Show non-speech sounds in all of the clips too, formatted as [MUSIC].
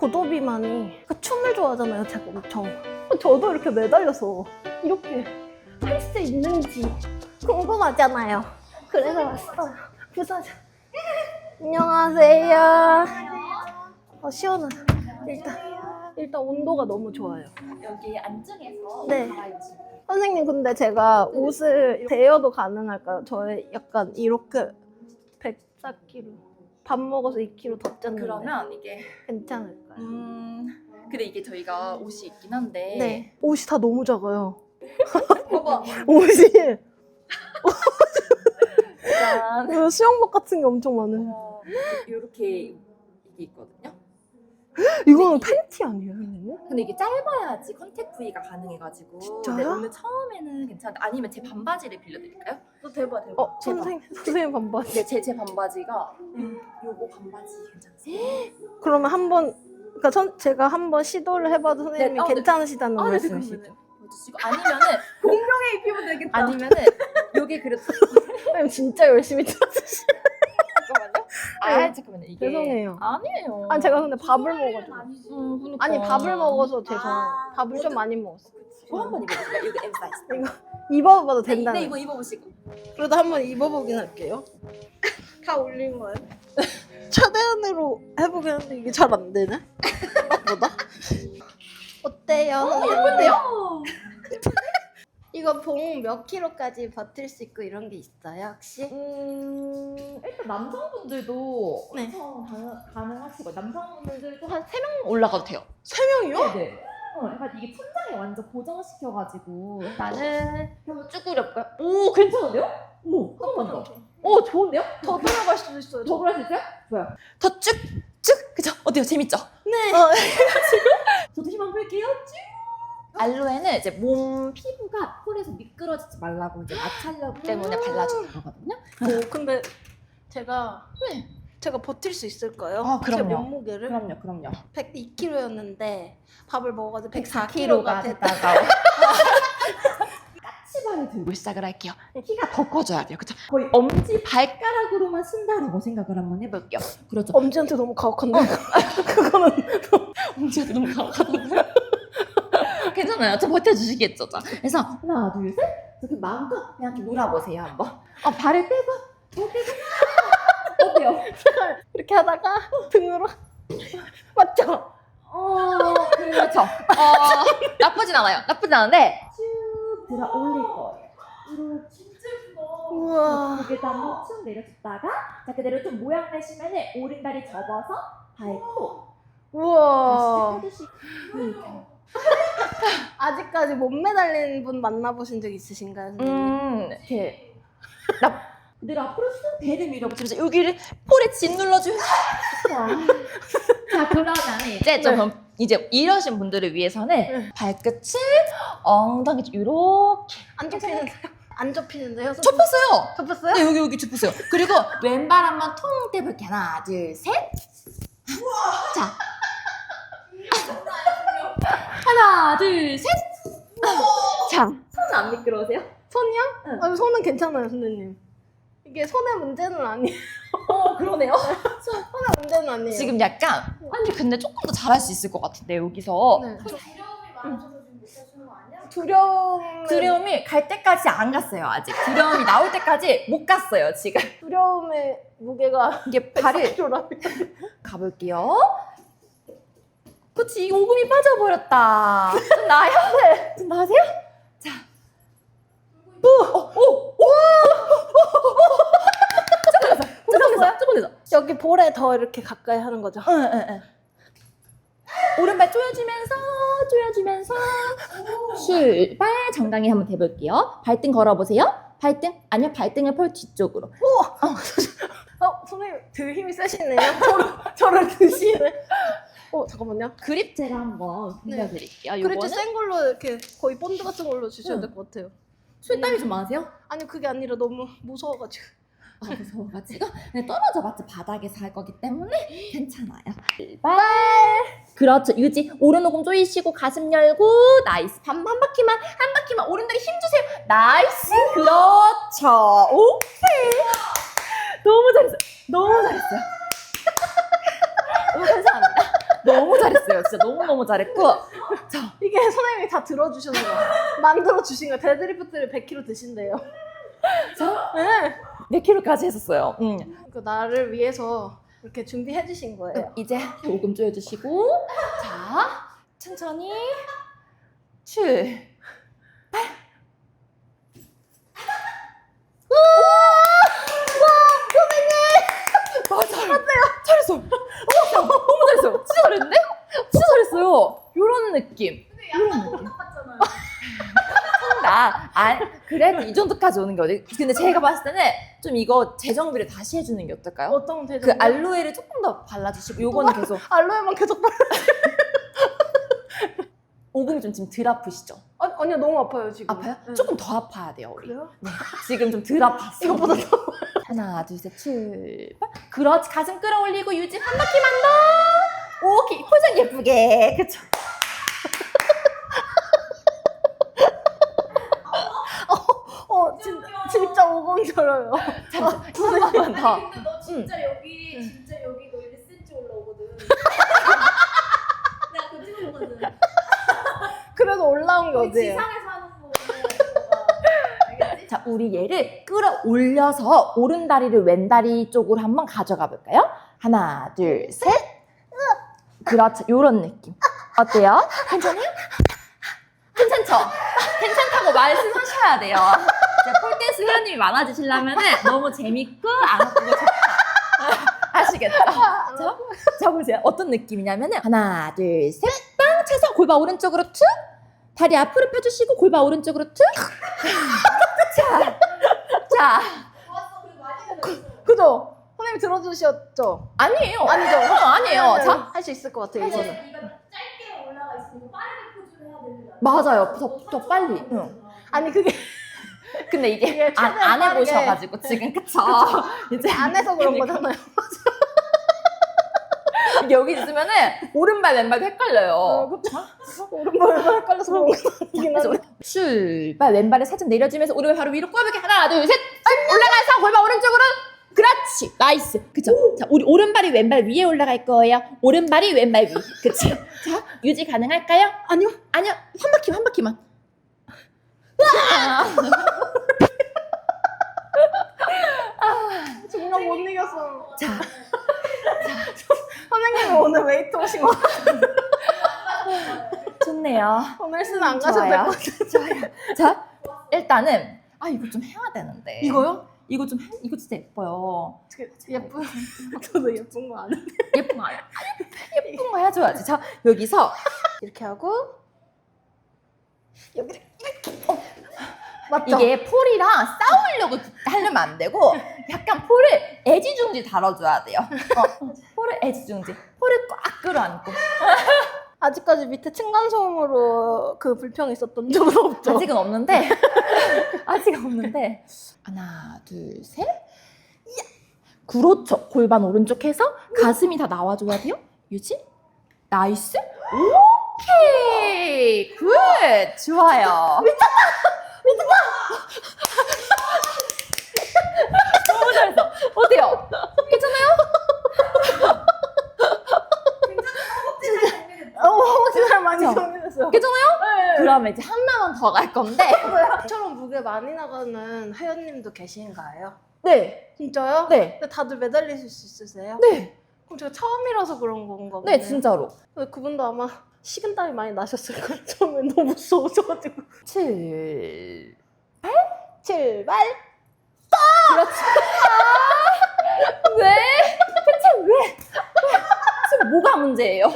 고도비만이 그 춤을 좋아하잖아요, 제가 엄청. 저도 이렇게 매달려서 이렇게 할 수 있는지 궁금하잖아요. 그래서 왔어요. 부사장. 안녕하세요. 어, 시원해. 일단, 일단 온도가 너무 좋아요. 여기 안쪽에서 네. 선생님, 근데 제가 옷을 대여도 가능할까요? 저의 약간 이렇게 104kg. 밥 먹어서 2kg 더 쪘는데. 그러면 이게 괜찮을까요? 음 근데 이게 저희가 옷이 있긴 한데 네. 옷이 다 너무 작아요. [LAUGHS] 봐봐 [LAUGHS] 옷이 [LAUGHS] 일단 그 수영복 같은 게 엄청 많아요. 어, 이렇게 이게 있거든요. 이거는 이게- 팬티 아니에요? 근데 이게 짧아야지 컨택 부위가 가능해가지고 진짜요? 네, 오늘 처음에는 괜찮은데 아니면 제 반바지를 빌려드릴까요? 너 대박 대박 어, 선생님, 선생님 반바지. 네, 제, 제 반바지가 요거 반바지 괜찮으세요? 그러면 한번 그러니까 선, 제가 한번 시도를 해봐도 선생님이 네, 어, 네. 괜찮으시다는 아, 네, 네, 말씀이시죠? 그러면은 보여주시고 아니면은 공룡에 입히면 되겠다 아니면은 요게 그래도 선생님 진짜 열심히 찾으시. 아 잠깐만요 이게 죄송해요. 아니에요 아니 제가 근데 밥을 먹어가지고. 음, 그러니까. 아니 밥을 먹어서 죄송해요. 아, 밥을 좀 많이 먹었어. 이거 한번 입어볼까요? 이거 M 사이즈 [LAUGHS] 입어봐도 네, 된다는. 네 이거 입어보시고 그래도 한번 입어보긴 할게요. [LAUGHS] 다 올린 거예요? [LAUGHS] 최대한으로 해보긴 했는데 이게 잘 안 되네. 생각보다. 어때요? 예쁜데요? 이거 봉 몇 킬로까지 버틸 수 있고 이런 게 있어요 혹시? 음 일단 남성분들도 네. 엄청 가능, 가능하시고 남성분들도 한 3명 올라가도 돼요 세 명이요? 네. 어, 약간 이게 천장에 완전 고정시켜가지고 나는 한번 쭉 그려볼까요? 오 괜찮은데요? 오 한번 더. 오 좋은데요? 더 들어갈 수도 있어요. 더 그릴 수 있어요? 좋아요. 더 쭉쭉 그죠? 어때요? 재밌죠? 네. 저도 힘 한번 볼게요. 쭉. 알로에는 이제 몸 피부가 폴에서 미끄러지지 말라고 이제 마찰력 때문에 발라주는 거거든요. 오, 근데 제가 네. 제가 버틸 수 있을까요? 아, 제 그럼요. 몸무게를 그럼요, 그럼요. 102kg였는데 밥을 먹어가지고 104kg가 104kg가 됐다. 됐다가 [LAUGHS] 까치발을 들고 시작을 할게요. 키가 더 커져야 돼요. 그쵸? 거의 엄지 발가락으로만 쓴다라고 생각을 한번 해볼게요. 그렇죠. 엄지한테 너무 가혹한데 [LAUGHS] 그거는 엄지한테 너무 가혹하던데. 괜찮아요. 저 버텨주시겠죠? 자. 그래서 하나, 둘, 셋. 저그 마음껏 그냥 이렇게 놀아보세요, 한번. 어, 발을 발 떼고. [LAUGHS] 어때요? 이렇게 하다가 등으로 [LAUGHS] 맞죠? 어, 그렇죠. 어, 나쁘진 않아요. 나쁘진 않은데 쭉 들어 올릴 거예요. 이렇게 진짜 예쁘다. 우와 고개도 한번 쭉 내려줬다가 자 그대로 좀 모양 내시면은 오른다리 접어서 밟고 우와 다시 이렇게. [LAUGHS] 아직까지 못 매달린 분 만나보신 적 있으신가요? 선생님? 음 이렇게 나 그대로 앞으로 쑥 배를 밀어붙이면서 여기를 폴에 짓눌러주면 자, 자 그러면 이제 좀 네. 이제 이러신 분들을 위해서는 네. 발끝을 엉덩이 이렇게 안 접히는데요? 안 접히는데요? 선생님? 접혔어요. 접혔어요? 네, 여기 여기 짚으세요. 그리고 왼발 한번 통 떼볼게. 하나, 둘, 셋. 자. 하나, 둘, 셋. 자. 손안 미끄러우세요? 손이요? 응. 아니, 손은 괜찮아요 선생님 이게 손의 문제는 아니에요 어, 그러네요. [LAUGHS] 손의 문제는 아니에요 지금 약간 아니 근데 조금 더 잘할 수 있을 것 같은데 여기서 네. 두려움이 많아져서 지금 못 하시는 거 아니야? 두려움 두려움이 갈 때까지 안 갔어요 아직. 두려움이 나올 때까지 못 갔어요 지금. 두려움의 무게가 이게 발을 104kg라면 가볼게요. 그치, 이 오금이 빠져버렸다. 좀. 좀 나으세요? 자. 오, 오, 오, 오! 조금 더, 조금 더. 여기 볼에 더 이렇게 가까이 하는 거죠 응, 응, 응. 오른발 조여주면서, 조여주면서. 출발. 정강이 한번 대볼게요. 발등 걸어보세요. 발등, 아니요, 발등을 펼 뒤쪽으로. [LAUGHS] 어 선생님 되게 힘이 세시네요 저를, 저를 드시네 어 잠깐만요 그립젤 한번 네. 빌려드릴게요. 요거는 센 걸로 이렇게 거의 본드 같은 걸로 주셔야 응. 될것 같아요 술땀이 좀 많으세요? 아니 그게 아니라 너무 무서워가지고 아, 무서워가지고 네, 떨어져봤자 바닥에서 할 거기 때문에 괜찮아요. 출발. 그렇죠. 유지. 오른 오금 조이시고 가슴 열고 나이스. 한, 한 바퀴만 한 바퀴만 오른다리 힘 주세요. 나이스. 그렇죠. 오케이. 너무 잘했어요. 너무 잘했어요. 너무 감사합니다. 너무 잘했어요. 진짜 너무 너무 잘했고. 자, 이게 선생님이 다 들어주셔서 만들어 주신 거 데드리프트를 100kg 드신대요. 자, 네. 몇 킬로까지 했었어요. 음. 그 나를 위해서 이렇게 준비해 주신 거예요. 이제 조금 조여주시고, 자, 천천히 출. 맞아요. 맞아요. 잘했어. 어머, 너무 잘했어요. 진짜 잘했는데? 잘했어요. 요런 느낌. 근데 약간 똑같잖아요. 나, [LAUGHS] 아, 그래? 이 정도까지 오는 게 어디? 근데 제가 봤을 때는 좀 이거 재정비를 다시 해주는 게 어떨까요? 어떤 대그 그 알로에를 조금 더 발라주시고, 요거는 계속. 알로에만 계속 바르. [LAUGHS] 오금이 좀 지금 덜 아프시죠? 아니, 아니요 너무 아파요 지금. 아파요? 네. 조금 더 아파야 돼요, 우리. 그래요? 네. 지금 좀 덜 아팠어. 이거보다 더. 하나, 둘, 셋, 출발. 그렇지. 가슴 끌어올리고 유지 한 바퀴만 더. 오케이. 포장 예쁘게. 그쵸? 어 진, 진짜 오공절어요. 자, 한 번만 더. 아니 근데 너 진짜 여기 응. 진짜 여기 너 1cm 올라오거든. [LAUGHS] 내가 그거 찍었거든. 그래도 올라온 우리 어디예요? 지상에서 하는 거. 너가. 알겠지? 자, 우리 얘를 끌어올려서 오른 다리를 왼 다리 쪽으로 한번 가져가 볼까요? 하나, 둘, 셋. 그렇죠. 요런 느낌. 어때요? 괜찮아요? 괜찮죠? 괜찮다고 말씀하셔야 돼요. 이제 폴댄스 회원님이 많아지시려면 너무 재밌고 안 아프고 좋다. 아시겠죠? 자, 자, 보세요. 어떤 느낌이냐면은 하나, 둘, 셋, 빵 차서 골반 오른쪽으로 툭. 다리 앞으로 펴주시고 골반 오른쪽으로 툭. 자, 자. 그죠? 선생님 들어주셨죠? 아니에요. 아니죠? 어, 아니에요. 자, 할 수 있을 것 같아요 이거는. 이거 짧게 올라가 있으니까 빠르게 포즈를 해야 되는 거 맞아요. 더- 더 빨리. 응. 아니 그게 [LAUGHS] 근데 이게 이게 안, 최대한 안 빠르게. 해보셔가지고 지금 그쵸? [LAUGHS] 이제 안에서 그런. 거잖아요. 이게 [LAUGHS] 여기 있으면은 오른발 왼발도 헷갈려요. 어, 그쵸? 오른발도 헷갈려서 그런 거 아니긴 한데. 출발 왼발을 살짝 내려주면서 오른발 바로 위로 꽈볼게 하나 둘 셋 올라가서 골반 오른쪽으로 그렇지. 나이스. 그쵸? 자 우리 오른발이 왼발 위에 올라갈 거예요. 오른발이 왼발 위. 그쵸? [LAUGHS] 자 유지 가능할까요? 아니요. 아니요. 한 바퀴만 한 바퀴만. 아, 정말 못 이겼어. 자. 선생님이 오늘 웨이트 오신 거. 같아요. 좋네요. 오늘 쓰는 안 가셔도 될 좋아요. 것 같아요. 자 일단은 아 이거 좀 해야 되는데. 이거요? 이거 좀 해, 이거 진짜 예뻐요 예쁜 [LAUGHS] 저도 예쁜 거 아는. 예쁜 거 아니야 예쁜 거 해줘야지 자 여기서 이렇게 하고 여기 이렇게. 어. 맞죠? 이게 폴이랑 싸우려고 하려면 안 되고 약간 폴을 애지중지 다뤄줘야 돼요. 어, 폴을 애지중지. 폴을 꽉 끌어안고. 아직까지 밑에 층간소음으로 그 불평이 있었던 적은 없죠. 아직은 없는데 [LAUGHS] 아직 없는데 하나 둘 셋. 이야. 그렇죠. 골반 오른쪽 해서 가슴이 다 나와줘야 돼요. 유지. 나이스. 오케이. 굿. 좋아요. 너무 잘했어. 어때요? 괜찮아요? 어, 허벅지살 많이 그쵸? 정리됐어요. 괜찮아요? 네. 그러면 이제 하나만 더 갈 건데. [LAUGHS] 처럼 무게 많이 나가는 회원님도 계신가요? 네. 진짜요? 네. 근데 다들 매달리실 수 있으세요? 네. 그럼 제가 처음이라서 그런 건가 보네. 네, 진짜로. 근데 그분도 아마 식은땀이 많이 나셨을 거예요. 처음에 너무 무서우셔가지고. 7. 출발! 그렇지. 아, 왜? 대체 왜? 지금 뭐가 문제예요?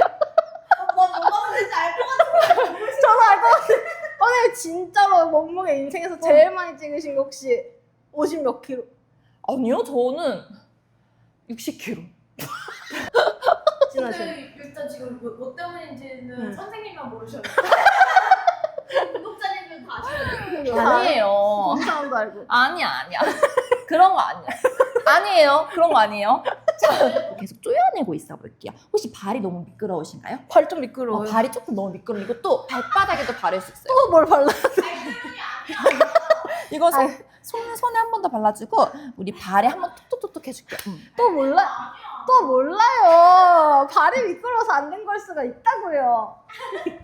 뭐 뭐가 문제인지 알 것 같아. 저도 알 것 같아요. 오늘 진짜로 몸무게 인생에서 제일 많이 찍으신 거 혹시 50 몇 킬로? 아니요, 저는 60kg. 지나신 근데 일단 지금 뭐, 뭐 때문인지는 음. 선생님만 모르셔요. [LAUGHS] 구독자님들 다 아시거든요. 거 아니에요. 사람도 알고. 아니야, 아니야. 그런 거 아니야. 아니에요. 그런 거 아니에요. 자, 계속 쪼여내고 있어 볼게요. 혹시 발이 너무 미끄러우신가요? 발좀 어, 미끄러워요. 발이 조금 너무 미끄러워. 이거 또 발바닥에도 바를 수 있어요. 또 뭘 발라? [LAUGHS] 이거 손. 손, 손에 한 번 더 발라주고 우리 발에 한 번 톡톡톡톡 해줄게요. 음. 또 몰라? 또 몰라요. 발이 미끄러워서 안 된 걸 수가 있다고요.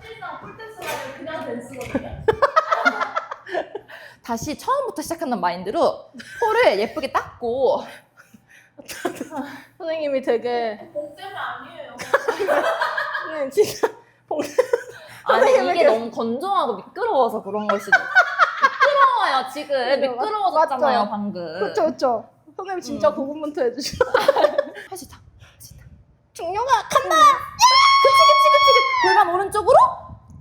실상 폴댄스가 그냥 댄스거든요. [LAUGHS] [LAUGHS] 다시 처음부터 시작하는 마인드로 폴을 예쁘게 닦고 선생님이 되게 공 때문에 아니에요. 선생님 진짜 [LAUGHS] 아니 선생님에게- 이게 너무 건조하고 미끄러워서 그런 걸 수도 미끄러워요 지금 맞죠, 미끄러워졌잖아요 맞죠. 방금 그렇죠 그렇죠. 선생님 진짜 음. 고군분투 해주셔. [LAUGHS] 할 수 있다 할 수 있다 중요가 간다. 그치 그치 그치 골반 오른쪽으로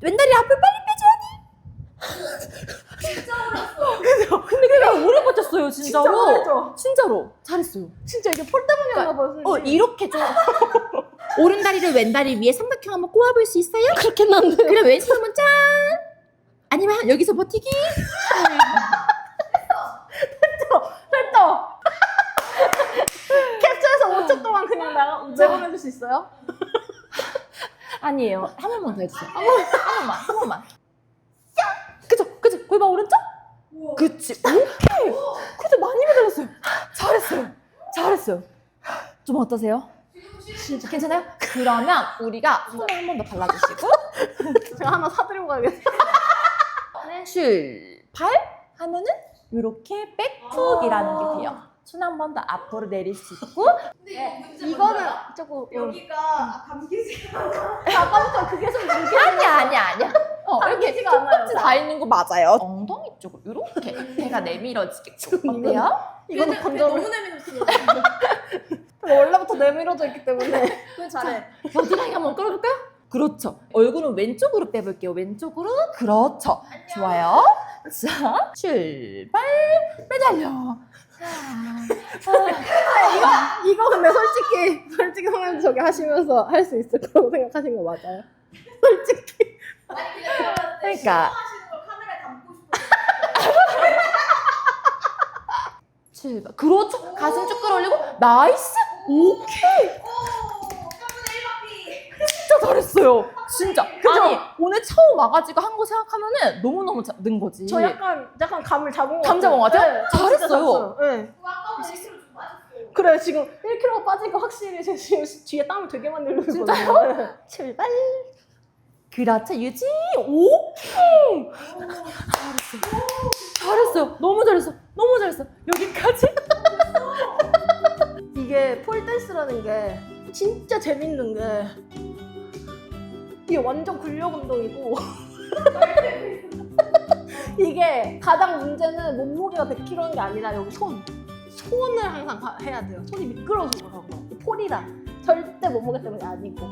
왼다리 앞을 빨리 빼줘야 돼 근데 그게 오래 버텼어요 진짜 진짜로 잘했죠. 진짜로 잘했어요 진짜 이게 폴 때문이었나 봐요. 선생님. 어 이렇게 좀 [LAUGHS] 오른 다리를 왼 다리 위에 삼각형 한번 꼬아볼 수 있어요? 그렇긴 한데. 그럼 왼손 한번 짠 아니면 여기서 버티기 됐다. [LAUGHS] 캡처해서 5초 동안 그냥 나가 내보내줄 수 있어요? [LAUGHS] 아니에요 한 번만 더 해주세요 한, 번, 한 번만 한 번만 그쵸 그쵸 골반 오른쪽. 그치. 오케이. 그치 많이 매달렸어요. 잘했어요. 잘했어요. 좀 어떠세요? 진짜 괜찮아요? 그러면 우리가 손을 한 번 더 발라주시고 [LAUGHS] 제가 하나 사드리고 가야겠어요. 출발? 하면은 이렇게 백훅이라는 게 돼요. 손 한 번 더 앞으로 내릴 수 있고. 근데 이거 문제 이거는 뭔지 조금? 여기가 감기지가? 아까부터 그게 좀 문제. 아니야 아니야 아니야. 어, 이렇게. 톱꿈치 다 있는 거 맞아요. 엉덩이 쪽으로 이렇게 배가 내밀어지게끔 어때요? 이거는 건조를 너무 내밀었어요. [LAUGHS] 원래부터 내밀어져 있기 때문에 그건 잘해. 겨드랑이 한번 끌어볼까요? 그렇죠. 얼굴은 왼쪽으로 빼볼게요. 왼쪽으로. 그렇죠. 좋아요. 자, 출발. 매달려. 자, 아, 이거 이거 근데 솔직히 솔직히 선생님 저기 하시면서 할 수 있을 거라고 생각하신 거 맞아요? 솔직히 아니 그냥 그러니까. 7번. 그렇죠. 가슴 쭉 끌어올리고 나이스. 오케이. 진짜 잘했어요. 진짜. 그죠? 아니 오늘 처음 와가지고 한 거 생각하면은 너무 너무 는 거지. 저 약간 약간 감을 잡은 거 같아요. 감 잡은 거 같아요? 네, 저 진짜 잘했어요. 잡았어요. 네. 그래요 지금 1kg가 빠진 거 확실히 제가 지금 뒤에 땀을 되게 많이 흘리고 진짜요? 네. 출발. 그렇죠 유지. 오케이. 잘했어요. 너무 재밌는 게 이게 완전 근력 운동이고 [LAUGHS] 이게 가장 문제는 몸무게가 100kg인 게 아니라 여기 손. 손을 항상 가- 해야 돼요. 손이 미끄러워서 그러고. 폴이라 절대 몸무게 때문이 아니고